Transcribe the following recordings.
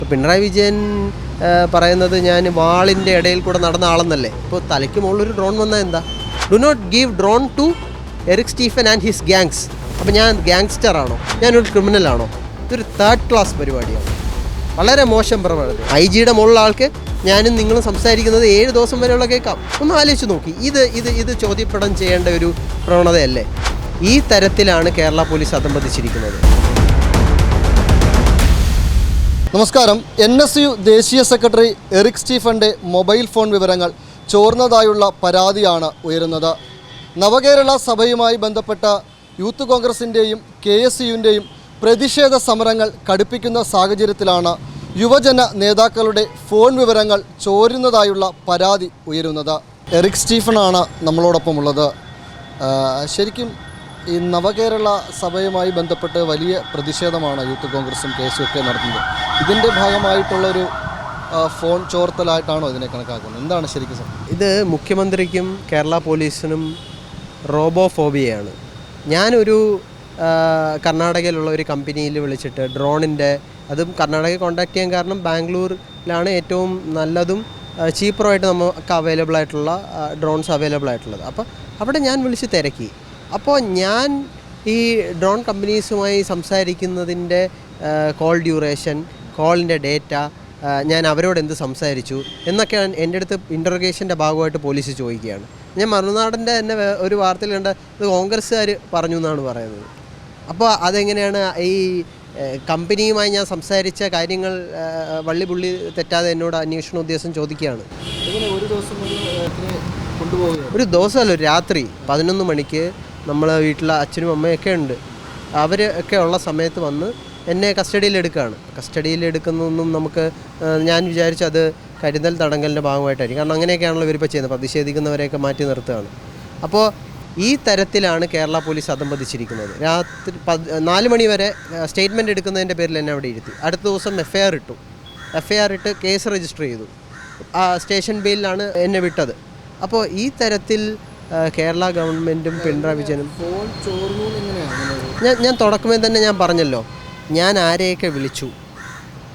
ഇപ്പോൾ പിണറായി വിജയൻ പറയുന്നത് ഞാൻ വാളിന്റെ ഇടയിൽ കൂടെ നടന്ന ആളെന്നല്ലേ? ഇപ്പോൾ തലയ്ക്ക് മുകളിലൊരു ഡ്രോൺ വന്നാൽ എന്താ? Do not give drone to Eric Stephen and his gangs അപ്പോൾ ഞാൻ ഗ്യാങ്സ്റ്റർ ആണോ? ഞാനൊരു ക്രിമിനൽ ആണോ? ഇതൊരു തേർഡ് ക്ലാസ് പരിപാടിയാണ്. വളരെ മോശം പ്രവണത. ഐ ജിയുടെ മുകളിലുള്ള ആൾക്ക് ഞാനും നിങ്ങളും സംസാരിക്കുന്നത് ഏഴ് ദിവസം വരെയുള്ള കേൾക്കാം. ഒന്ന് ആലോചിച്ച് നോക്കി. ഇത് ഇത് ഇത് ചോദ്യപ്പെടം ചെയ്യേണ്ട ഒരു പ്രവണതയല്ലേ? ഈ തരത്തിലാണ് കേരള പോലീസ് അതമ്പതിച്ചിരിക്കുന്നത് നമസ്കാരം. എൻ എസ് യു ദേശീയ സെക്രട്ടറി എറിക് സ്റ്റീഫന്റെ മൊബൈൽ ഫോൺ വിവരങ്ങൾ ചോർന്നതായുള്ള പരാതിയാണ് ഉയരുന്നത്. നവകേരള സഭയുമായി ബന്ധപ്പെട്ട യൂത്ത് കോൺഗ്രസിന്റെയും കെ എസ് യുവിന്റെയും പ്രതിഷേധ സമരങ്ങൾ കടുപ്പിക്കുന്ന സാഹചര്യത്തിലാണ് യുവജന നേതാക്കളുടെ ഫോൺ വിവരങ്ങൾ ചോരുന്നതായുള്ള പരാതി ഉയരുന്നത്. എറിക് സ്റ്റീഫനാണ് നമ്മളോടൊപ്പം ഉള്ളത് ശരിക്കും ഈ നവകേരള സഭയുമായി ബന്ധപ്പെട്ട് വലിയ പ്രതിഷേധമാണ് യൂത്ത് കോൺഗ്രസും കെ എസ് ഒക്കെ നടത്തുന്നത്. ഇതിന്റെ ഭാഗമായിട്ടുള്ളൊരു ഫോൺ ചോർത്തലായിട്ടാണോ ഇതിനെ കണക്കാക്കുന്നത്? എന്താണ് ശരിക്കും ഇത് മുഖ്യമന്ത്രിക്കും കേരള പോലീസിനും റോബോഫോബിയയാണ്. ഞാനൊരു കർണാടകയിലുള്ള ഒരു കമ്പനിയിൽ വിളിച്ചിട്ട് ഡ്രോണിന്റെ അതും കർണാടകയിൽ കോൺടാക്ട് ചെയ്യാൻ കാരണം ബാംഗ്ലൂരിലാണ് ഏറ്റവും നല്ലതും ചീപ്പറുമായിട്ട് നമുക്ക് അവൈലബിൾ ആയിട്ടുള്ള ഡ്രോൺസ് അവൈലബിൾ ആയിട്ടുള്ളത് അപ്പോൾ അവിടെ ഞാൻ വിളിച്ച് തിരക്കി. അപ്പോൾ ഞാൻ ഈ ഡ്രോൺ കമ്പനീസുമായി സംസാരിക്കുന്നതിന്റെ കോൾ ഡ്യൂറേഷൻ കോളിന്റെ ഡേറ്റ ഞാൻ അവരോട് എന്ത് സംസാരിച്ചു എന്നൊക്കെ എന്റെ അടുത്ത് ഇന്റർഗേഷന്റെ ഭാഗമായിട്ട് പോലീസ് ചോദിക്കുകയാണ്. ഞാൻ മറുനാടിന്റെ തന്നെ ഒരു വാർത്തയിൽ കണ്ട ഇത് കോൺഗ്രസ്സുകാർ പറഞ്ഞു എന്നാണ് പറയുന്നത്. അപ്പോൾ അതെങ്ങനെയാണ് ഈ കമ്പനിയുമായി ഞാൻ സംസാരിച്ച കാര്യങ്ങൾ വള്ളിപുള്ളി വള്ളി പുള്ളി തെറ്റാതെ എന്നോട് അന്വേഷണ ഉദ്ദേശം ചോദിക്കുകയാണ്. ഒരു ദിവസം ഒരു ദിവസമല്ല ഒരു രാത്രി പതിനൊന്ന് മണിക്ക് നമ്മൾ വീട്ടിലെ അച്ഛനും അമ്മയൊക്കെ ഉണ്ട്. അവർ ഒക്കെ ഉള്ള സമയത്ത് വന്ന് എന്നെ കസ്റ്റഡിയിൽ എടുക്കുകയാണ് കസ്റ്റഡിയിൽ എടുക്കുന്നതൊന്നും നമുക്ക് ഞാൻ വിചാരിച്ചു അത് കരുതൽ തടങ്കലിന്റെ ഭാഗമായിട്ടായിരിക്കും. കാരണം അങ്ങനെയൊക്കെയാണല്ലോ ഇവരിപ്പോൾ ചെയ്യുന്നത്. പ്രതിഷേധിക്കുന്നവരെയൊക്കെ മാറ്റി നിർത്തുകയാണ്. അപ്പോൾ ഈ തരത്തിലാണ് കേരള പോലീസ് അതമ്പതിച്ചിരിക്കുന്നത് രാത്രി പത് നാല് മണി വരെ സ്റ്റേറ്റ്മെന്റ് എടുക്കുന്നതിന്റെ പേരിൽ എന്നെ അവിടെ ഇരുത്തി. അടുത്ത ദിവസം എഫ് ഐ ആർ ഇട്ടു. എഫ് ഐ ആർ ഇട്ട് കേസ് രജിസ്റ്റർ ചെയ്തു. സ്റ്റേഷൻ ബെയിലാണ് എന്നെ വിട്ടത്. അപ്പോൾ ഈ തരത്തിൽ കേരള ഗവൺമെന്റും പിണറായി വിജയനും. ഞാൻ ഞാൻ തുടക്കമേ തന്നെ ഞാൻ പറഞ്ഞല്ലോ. ഞാൻ ആരെയൊക്കെ വിളിച്ചു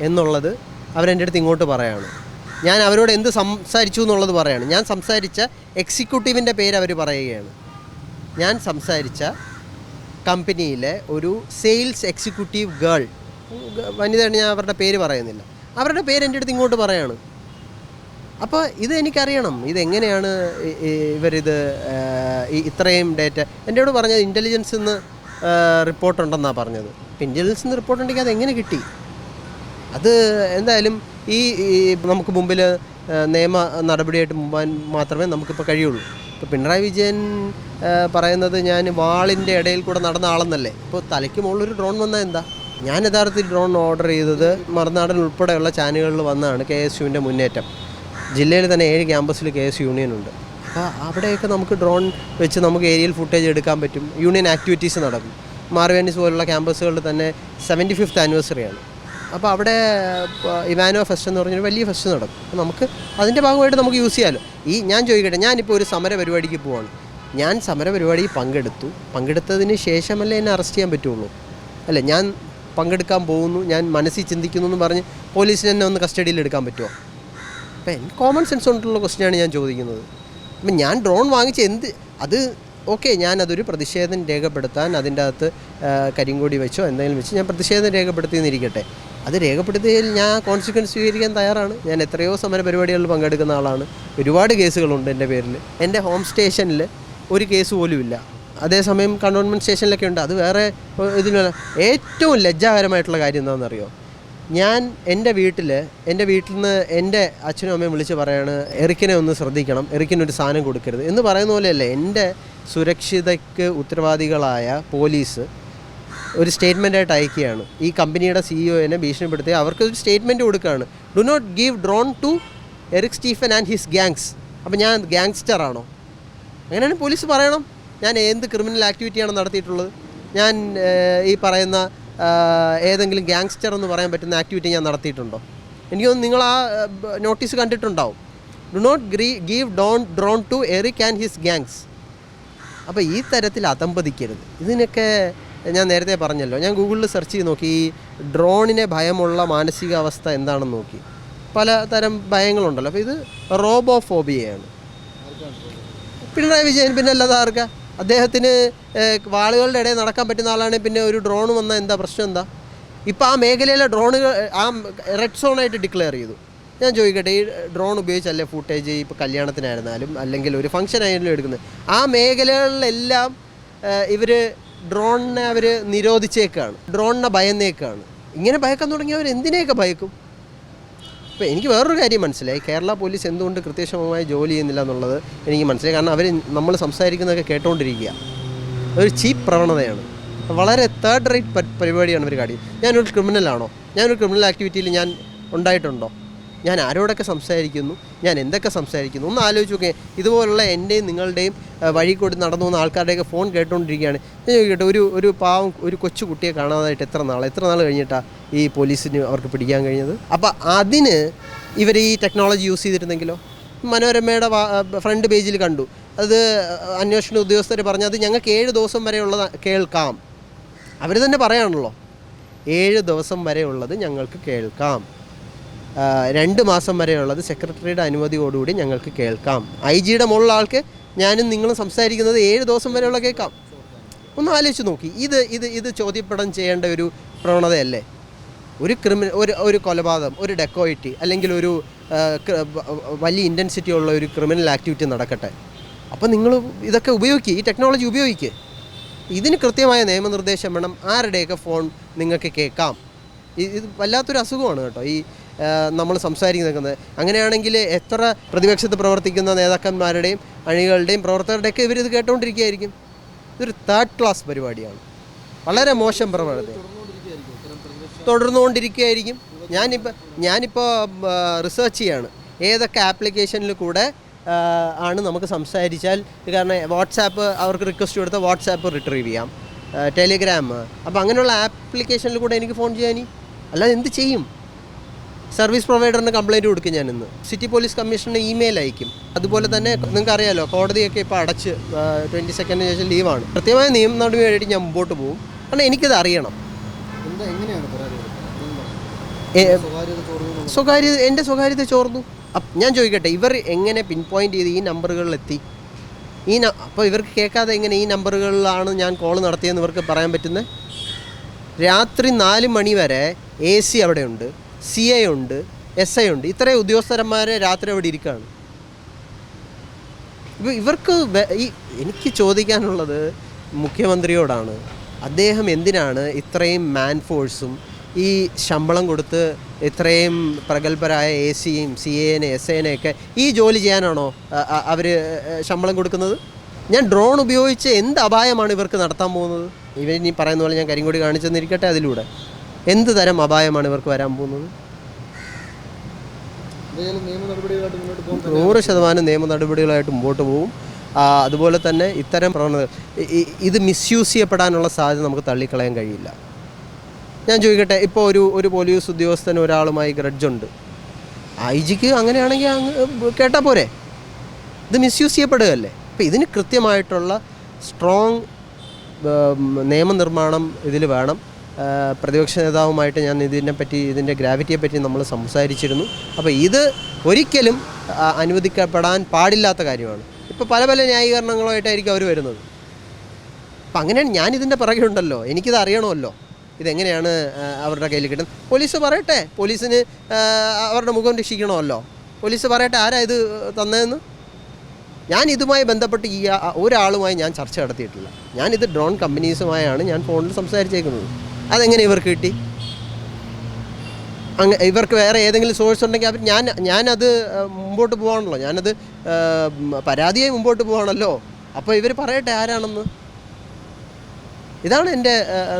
എന്നുള്ളത് അവരെന്റെ അടുത്ത് ഇങ്ങോട്ട് പറയാണ്. ഞാൻ അവരോട് എന്ത് സംസാരിച്ചു എന്നുള്ളത് പറയാണ്. ഞാൻ സംസാരിച്ച എക്സിക്യൂട്ടീവിന്റെ പേര് അവർ പറയുകയാണ്. ഞാൻ സംസാരിച്ച കമ്പനിയിലെ ഒരു സെയിൽസ് എക്സിക്യൂട്ടീവ് ഗേൾ. വനിതയാണ് ഞാൻ അവരുടെ പേര് പറയുന്നില്ല. അവരുടെ പേര് എന്റെ അടുത്ത് ഇങ്ങോട്ട് പറയാണ്. അപ്പോൾ ഇത് എനിക്കറിയണം. ഇതെങ്ങനെയാണ് ഇവരിത് ഇത്രയും ഡേറ്റ? എന്നോട് പറഞ്ഞത് ഇന്റലിജൻസ് നിന്ന് റിപ്പോർട്ടുണ്ടെന്നാണ് പറഞ്ഞത്. ഇപ്പം ഇന്റലിജൻസ് നിന്ന് റിപ്പോർട്ട് ഉണ്ടെങ്കിൽ അത് എങ്ങനെ കിട്ടി? അത് എന്തായാലും ഈ നമുക്ക് മുമ്പിൽ നിയമ നടപടിയായിട്ട് മുമ്പാൻ മാത്രമേ നമുക്കിപ്പോൾ കഴിയുള്ളൂ. ഇപ്പോൾ പിണറായി വിജയൻ പറയുന്നത് ഞാൻ വാളിന്റെ ഇടയിൽ കൂടെ നടന്ന ആളെന്നല്ലേ? ഇപ്പോൾ തലയ്ക്ക് മുകളിലൊരു ഡ്രോൺ വന്നാൽ എന്താ? ഞാൻ യഥാർത്ഥത്തിൽ ഡ്രോൺ ഓർഡർ ചെയ്തത് മറുനാടൻ ഉൾപ്പെടെയുള്ള ചാനലുകളിൽ വന്നതാണ് കെ എസ് യുവിന്റെ മുന്നേറ്റം. ജില്ലയിൽ തന്നെ ഏഴ് ക്യാമ്പസിൽ കെ എസ് യൂണിയൻ ഉണ്ട്. അപ്പോൾ അവിടെയൊക്കെ നമുക്ക് ഡ്രോൺ വെച്ച് നമുക്ക് ഏരിയൽ ഫുട്ടേജ് എടുക്കാൻ പറ്റും. യൂണിയൻ ആക്ടിവിറ്റീസ് നടക്കും. മാർവേനിസ് പോലുള്ള ക്യാമ്പസുകളിൽ തന്നെ സെവന്റി ഫിഫ്ത്ത് ആനിവേഴ്സറിയാണ് അപ്പോൾ അവിടെ ഇവാനോ ഫെസ്റ്റ് എന്ന് പറഞ്ഞൊരു വലിയ ഫെസ്റ്റ് നടക്കും. അപ്പോൾ നമുക്ക് അതിന്റെ ഭാഗമായിട്ട് നമുക്ക് യൂസ് ചെയ്യാമല്ലോ ഈ ഞാൻ ചോദിക്കട്ടെ ഞാനിപ്പോൾ ഒരു സമര പരിപാടിക്ക് പോവാണ്. ഞാൻ സമര പരിപാടിയിൽ പങ്കെടുത്തു. പങ്കെടുത്തതിന് ശേഷമല്ലേ എന്നെ അറസ്റ്റ് ചെയ്യാൻ പറ്റുള്ളൂ? അല്ലേ ഞാൻ പങ്കെടുക്കാൻ പോകുന്നു ഞാൻ മനസ്സിൽ ചിന്തിക്കുന്നു എന്ന് പറഞ്ഞ് പോലീസിന് എന്നെ ഒന്ന് കസ്റ്റഡിയിൽ എടുക്കാൻ പറ്റുമോ? അപ്പം എനിക്ക് കോമൺ സെൻസ് കൊണ്ടുള്ള ക്വസ്റ്റ്യനാണ് ഞാൻ ചോദിക്കുന്നത്. അപ്പം ഞാൻ ഡ്രോൺ വാങ്ങിച്ച് എന്ത് അത് ഓക്കെ ഞാനതൊരു പ്രതിഷേധം രേഖപ്പെടുത്താൻ അതിന്റെ അകത്ത് കരിങ്കൊടി വെച്ചോ എന്തെങ്കിലും വെച്ച് ഞാൻ പ്രതിഷേധം രേഖപ്പെടുത്തി എന്നിരിക്കട്ടെ അത് രേഖപ്പെടുത്തിയതിൽ ഞാൻ കോൺസിക്വൻസ് സ്വീകരിക്കാൻ തയ്യാറാണ്. ഞാൻ എത്രയോ സമര പരിപാടികളിൽ പങ്കെടുക്കുന്ന ആളാണ്. ഒരുപാട് കേസുകളുണ്ട് എന്റെ പേരിൽ. എന്റെ ഹോം സ്റ്റേഷനിൽ ഒരു കേസ് പോലും ഇല്ല. അതേസമയം കണ്ടോൺമെന്റ് സ്റ്റേഷനിലൊക്കെ ഉണ്ട്. അത് വേറെ ഇതിനുള്ള ഏറ്റവും ലജ്ജാകരമായിട്ടുള്ള കാര്യം എന്താണെന്നറിയോ? ഞാൻ എന്റെ വീട്ടിൽ എന്റെ വീട്ടിൽ നിന്ന് എന്റെ അച്ഛനും അമ്മയും വിളിച്ച് പറയാണ് എറിക്കിനെ ഒന്ന് ശ്രദ്ധിക്കണം എറിക്കിനൊരു സാധനം കൊടുക്കരുത് എന്ന് പറയുന്ന പോലെയല്ലേ എന്റെ സുരക്ഷിതയ്ക്ക് ഉത്തരവാദികളായ പോലീസ് ഒരു സ്റ്റേറ്റ്മെന്റ് സ്റ്റേറ്റ്മെന്റായിട്ട് അയക്കുകയാണ്. ഈ കമ്പനിയുടെ സിഇഒനെ ഭീഷണിപ്പെടുത്തി അവർക്ക് ഒരു സ്റ്റേറ്റ്മെന്റ് കൊടുക്കുകയാണ്. Do not give drone to Eric Stephen and his gangs അപ്പോൾ ഞാൻ ഗ്യാങ്സ്റ്റർ ആണോ? അങ്ങനെയാണ് പോലീസ് പറയണം. ഞാൻ എന്ത് ക്രിമിനൽ ആക്ടിവിറ്റിയാണ് നടത്തിയിട്ടുള്ളത്? ഞാൻ ഈ പറയുന്ന ഏതെങ്കിലും ഗ്യാങ്സ്റ്റർ എന്ന് പറയാൻ പറ്റുന്ന ആക്ടിവിറ്റി ഞാൻ നടത്തിയിട്ടുണ്ടോ? എനിക്ക് നിങ്ങൾ ആ നോട്ടീസ് കണ്ടിട്ടുണ്ടാവും. Do not Shri give don drone to Eric and his gangs അപ്പോൾ ഈ തരത്തിൽ അതമ്പതിക്കരുത് ഇതിനൊക്കെ ഞാൻ നേരത്തെ പറഞ്ഞല്ലോ. ഞാൻ ഗൂഗിളിൽ സെർച്ച് ചെയ്ത് നോക്കി. ഈ ഡ്രോണിനെ ഭയമുള്ള മാനസികാവസ്ഥ എന്താണെന്ന് നോക്കി. പല തരം ഭയങ്ങളുണ്ടല്ലോ. അപ്പോൾ ഇത് റോബോഫോബിയയാണ് പിണറായി വിജയൻ പിന്നെ അല്ലാതെ ആർക്കാ? അദ്ദേഹത്തിന് വാളുകളുടെ ഇടയിൽ നടക്കാൻ പറ്റുന്ന ആളാണ് പിന്നെ ഒരു ഡ്രോൺ വന്നാൽ എന്താ പ്രശ്നം എന്താ? ഇപ്പോൾ ആ മേഖലയിലെ ഡ്രോണുകൾ ആ റെഡ് സോണായിട്ട് ഡിക്ലെയർ ചെയ്തു. ഞാൻ ചോദിക്കട്ടെ ഈ ഡ്രോൺ ഉപയോഗിച്ചല്ലേ ഫുട്ടേജ് ഇപ്പോൾ കല്യാണത്തിനായിരുന്നാലും അല്ലെങ്കിൽ ഒരു ഫംഗ്ഷൻ ആയാലും എടുക്കുന്നത്. ആ മേഖലകളിലെല്ലാം ഇവർ ഡ്രോണിനെ അവർ നിരോധിച്ചേക്കാണ്. ഡ്രോണിനെ ഭയന്നേക്കാണ്. ഇങ്ങനെ ഭയക്കാൻ തുടങ്ങിയവർ എന്തിനെയൊക്കെ ഭയക്കും? ഇപ്പോൾ എനിക്ക് വേറൊരു കാര്യം മനസ്സിലായി. കേരള പോലീസ് എന്തുകൊണ്ട് കൃത്യക്ഷമമായി ജോലി ചെയ്യുന്നില്ല എന്നുള്ളത് എനിക്ക് മനസ്സിലായി. കാരണം അവർ നമ്മൾ സംസാരിക്കുന്നതൊക്കെ കേട്ടുകൊണ്ടിരിക്കുക ഒരു ചീപ്പ് പ്രവണതയാണ്. വളരെ തേർഡ് റേറ്റ് പരിപാടിയാണ് ഇവർ കാര്യം ഞാനൊരു ക്രിമിനലാണോ ഞാനൊരു ക്രിമിനൽ ആക്ടിവിറ്റിയിൽ ഞാൻ ഉണ്ടായിട്ടുണ്ടോ? ഞാൻ ആരോടൊക്കെ സംസാരിക്കുന്നു ഞാൻ എന്തൊക്കെ സംസാരിക്കുന്നു ഒന്ന് ആലോചിച്ച് നോക്കേ ഇതുപോലുള്ള എന്റെയും നിങ്ങളുടെയും വഴി കൂടി നടന്നു പോകുന്ന ആൾക്കാരുടെയൊക്കെ ഫോൺ കേട്ടുകൊണ്ടിരിക്കുകയാണ് ഞാൻ ചോദിക്കട്ടെ ഒരു ഒരു പാവം ഒരു കൊച്ചു കുട്ടിയെ കാണാതായിട്ട് എത്ര നാൾ എത്ര നാൾ കഴിഞ്ഞിട്ടാണ് ഈ പോലീസിന് അവർക്ക് പിടിക്കാൻ കഴിഞ്ഞത്? അപ്പോൾ അതിന് ഇവർ ഈ ടെക്നോളജി യൂസ് ചെയ്തിരുന്നെങ്കിലോ? മനോരമയുടെ ഫ്രണ്ട് പേജിൽ കണ്ടു. അത് അന്വേഷണ ഉദ്യോഗസ്ഥർ പറഞ്ഞു അത് ഞങ്ങൾക്ക് ഏഴ് ദിവസം വരെയുള്ളത് കേൾക്കാം. അവർ തന്നെ പറയാണല്ലോ ഏഴ് ദിവസം വരെയുള്ളത് ഞങ്ങൾക്ക് കേൾക്കാം. രണ്ട് മാസം വരെയുള്ളത് സെക്രട്ടറിയുടെ അനുമതിയോടുകൂടി ഞങ്ങൾക്ക് കേൾക്കാം. ഐ ജിയുടെ മുകളിലുള്ള ആൾക്ക് ഞാനും നിങ്ങളും സംസാരിക്കുന്നത് ഏഴ് ദിവസം വരെയുള്ള കേൾക്കാം. ഒന്ന് ആലോചിച്ച് നോക്കി. ഇത് ഇത് ഇത് ചോദ്യപ്പെടം ചെയ്യേണ്ട ഒരു പ്രവണതയല്ലേ? ഒരു ക്രിമിനൽ ഒരു ഒരു കൊലപാതകം ഒരു ഡെക്കോയിറ്റി അല്ലെങ്കിൽ ഒരു വലിയ ഇന്റൻസിറ്റി ഉള്ള ഒരു ക്രിമിനൽ ആക്ടിവിറ്റി നടക്കട്ടെ. അപ്പോൾ നിങ്ങൾ ഇതൊക്കെ ഉപയോഗിക്കുക ഈ ടെക്നോളജി ഉപയോഗിക്കുക ഇതിന് കൃത്യമായ നിയമനിർദ്ദേശം വേണം. ആരുടെയൊക്കെ ഫോൺ നിങ്ങൾക്ക് കേൾക്കാം. ഇത് വല്ലാത്തൊരു അസുഖമാണ് കേട്ടോ. ഈ നമ്മൾ സംസാരിക്കുന്നത് അങ്ങനെയാണെങ്കിൽ എത്ര പ്രതിപക്ഷത്ത് പ്രവർത്തിക്കുന്ന നേതാക്കന്മാരുടെയും അണികളുടെയും പ്രവർത്തകരുടെയൊക്കെ ഇവരിത് കേട്ടുകൊണ്ടിരിക്കുകയായിരിക്കും ഇതൊരു തേർഡ് ക്ലാസ് പരിപാടിയാണ്. വളരെ മോശം പ്രവണത. തുടർന്നുകൊണ്ടിരിക്കുകയായിരിക്കും. ഞാനിപ്പോൾ ഞാനിപ്പോൾ റിസർച്ച് ചെയ്യാണ്. ഏതൊക്കെ ആപ്ലിക്കേഷനിൽ കൂടെ ആണ് നമുക്ക് സംസാരിച്ചാൽ കാരണം വാട്സാപ്പ് അവർക്ക് റിക്വസ്റ്റ് കൊടുത്താൽ വാട്സാപ്പ് റിട്രീവ് ചെയ്യാം. ടെലിഗ്രാം. അപ്പോൾ അങ്ങനെയുള്ള ആപ്ലിക്കേഷനിൽ കൂടെ എനിക്ക് ഫോൺ ചെയ്യാനി അല്ലാതെ എന്ത് ചെയ്യും? സർവീസ് പ്രൊവൈഡറിന് കംപ്ലയിന്റ് കൊടുക്കും ഞാൻ ഇന്ന് സിറ്റി പോലീസ് കമ്മീഷന് ഇമെയിൽ അയക്കും. അതുപോലെ തന്നെ നിങ്ങൾക്ക് അറിയാലോ കോടതിയൊക്കെ ഇപ്പോൾ അടച്ച് ട്വന്റി സെക്കൻഡിന് ശേഷം ലീവാണ് കൃത്യമായ നിയമ വേണ്ടിയിട്ട് ഞാൻ മുമ്പോട്ട് പോകും. കാരണം എനിക്കത് അറിയണം. സ്വകാര്യത എന്റെ സ്വകാര്യത ചോർന്നു. ഞാൻ ചോദിക്കട്ടെ ഇവർ എങ്ങനെ പിൻ പോയിന്റ് ചെയ്ത് ഈ നമ്പറുകളിലെത്തി? ഈ അപ്പോൾ ഇവർക്ക് കേൾക്കാതെ എങ്ങനെ ഈ നമ്പറുകളിലാണ് ഞാൻ കോൾ നടത്തിയെന്ന് ഇവർക്ക് പറയാൻ പറ്റുന്നത്? രാത്രി നാല് മണി വരെ എ സി അവിടെയുണ്ട്. സി ഐ ഉണ്ട് എസ് ഐ ഉണ്ട്. ഇത്രയും ഉദ്യോഗസ്ഥരന്മാരെ രാത്രി അവിടെ ഇരിക്കുകയാണ് ഇപ്പോൾ ഇവർക്ക് ഈ എനിക്ക് ചോദിക്കാനുള്ളത് മുഖ്യമന്ത്രിയോടാണ്. അദ്ദേഹം എന്തിനാണ് ഇത്രയും മാൻ ഫോഴ്സും ഈ ശമ്പളം കൊടുത്ത് ഇത്രയും പ്രഗത്ഭരായ എ സിയും സി എനെ എസ് എനെയൊക്കെ ഈ ജോലി ചെയ്യാനാണോ അവർ ശമ്പളം കൊടുക്കുന്നത്? ഞാൻ ഡ്രോൺ ഉപയോഗിച്ച് എന്ത് അപായമാണ് ഇവർക്ക് നടത്താൻ പോകുന്നത്? ഇവർ ഇനി പറയുന്ന പോലെ ഞാൻ കരിങ്കൊടി കാണിച്ചെന്നിരിക്കട്ടെ അതിലൂടെ. എന്ത് തരം അപായമാണ് ഇവർക്ക് വരാൻ പോകുന്നത്? നൂറ് ശതമാനം നിയമ നടപടികളായിട്ട് മുമ്പോട്ട് പോകും അതുപോലെ തന്നെ ഇത്തരം പ്രവണത ഇത് മിസ്യൂസ് ചെയ്യപ്പെടാനുള്ള സാധ്യത നമുക്ക് തള്ളിക്കളയാൻ കഴിയില്ല. ഞാൻ ചോദിക്കട്ടെ ഇപ്പോൾ ഒരു ഒരു പോലീസ് ഉദ്യോഗസ്ഥന് ഒരാളുമായി ഗ്രഡ്ജുണ്ട് ഐ ജിക്ക് അങ്ങനെയാണെങ്കിൽ അങ്ങ് കേട്ടാൽ പോരെ. ഇത് മിസ്യൂസ് ചെയ്യപ്പെടുകയല്ലേ? അപ്പോൾ ഇതിന് കൃത്യമായിട്ടുള്ള സ്ട്രോങ് നിയമനിർമ്മാണം ഇതിൽ വേണം. പ്രതിപക്ഷ നേതാവുമായിട്ട് ഞാൻ ഇതിനെപ്പറ്റി ഇതിന്റെ ഗ്രാവിറ്റിയെ പറ്റി നമ്മൾ സംസാരിച്ചിരുന്നു. അപ്പോൾ ഇത് ഒരിക്കലും അനുവദിക്കപ്പെടാൻ പാടില്ലാത്ത കാര്യമാണ്. ഇപ്പോൾ പല പല ന്യായീകരണങ്ങളുമായിട്ടായിരിക്കും അവർ വരുന്നത്. അപ്പം അങ്ങനെയാണ് ഞാനിതിന്റെ പിറകെ ഉണ്ടല്ലോ. എനിക്കിത് അറിയണമല്ലോ. ഇതെങ്ങനെയാണ് അവരുടെ കയ്യിൽ കിട്ടുന്നത്? പോലീസ് പറയട്ടെ. പോലീസിന് അവരുടെ മുഖം രക്ഷിക്കണമല്ലോ. പോലീസ് പറയട്ടെ ആരാ ഇത് തന്നതെന്ന്? ഞാൻ ഇതുമായി ബന്ധപ്പെട്ട് ഈ ഒരാളുമായി ഞാൻ ചർച്ച നടത്തിയിട്ടില്ല. ഞാനിത് ഡ്രോൺ കമ്പനീസുമായാണ് ഞാൻ ഫോണിൽ സംസാരിച്ചേക്കുന്നത്. അതെങ്ങനെ ഇവർക്ക് കിട്ടി? അങ്ങ ഇവർക്ക് വേറെ ഏതെങ്കിലും സോഴ്സ് ഉണ്ടെങ്കിൽ അവർ ഞാൻ ഞാനത് മുമ്പോട്ട് പോകണമല്ലോ ഞാനത് പരാതിയായി മുമ്പോട്ട് പോകണമല്ലോ അപ്പോൾ ഇവർ പറയട്ടെ ആരാണെന്ന്? ഇതാണ് എന്റെ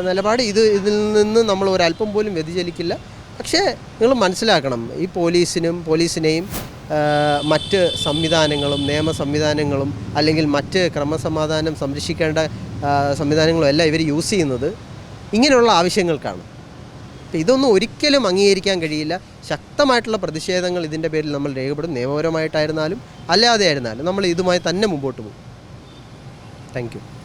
നിലപാട്. ഇത് ഇതിൽ നിന്ന് നമ്മൾ ഒരല്പം പോലും വ്യതിചലിക്കില്ല. പക്ഷേ നിങ്ങൾ മനസ്സിലാക്കണം ഈ പോലീസിനും പോലീസിനെയും മറ്റ് സംവിധാനങ്ങളും നിയമ സംവിധാനങ്ങളും അല്ലെങ്കിൽ മറ്റ് ക്രമസമാധാനം സംരക്ഷിക്കേണ്ട സംവിധാനങ്ങളും എല്ലാം ഇവർ യൂസ് ചെയ്യുന്നത് ഇങ്ങനെയുള്ള ആവശ്യങ്ങൾക്കാണ്. അപ്പോൾ ഇതൊന്നും ഒരിക്കലും അംഗീകരിക്കാൻ കഴിയില്ല. ശക്തമായിട്ടുള്ള പ്രതിഷേധങ്ങൾ ഇതിന്റെ പേരിൽ നമ്മൾ രേഖപ്പെടും നിയമപരമായിട്ടായിരുന്നാലും അല്ലാതെ ആയിരുന്നാലും നമ്മൾ ഇതുമായി തന്നെ മുമ്പോട്ട് പോകും. താങ്ക്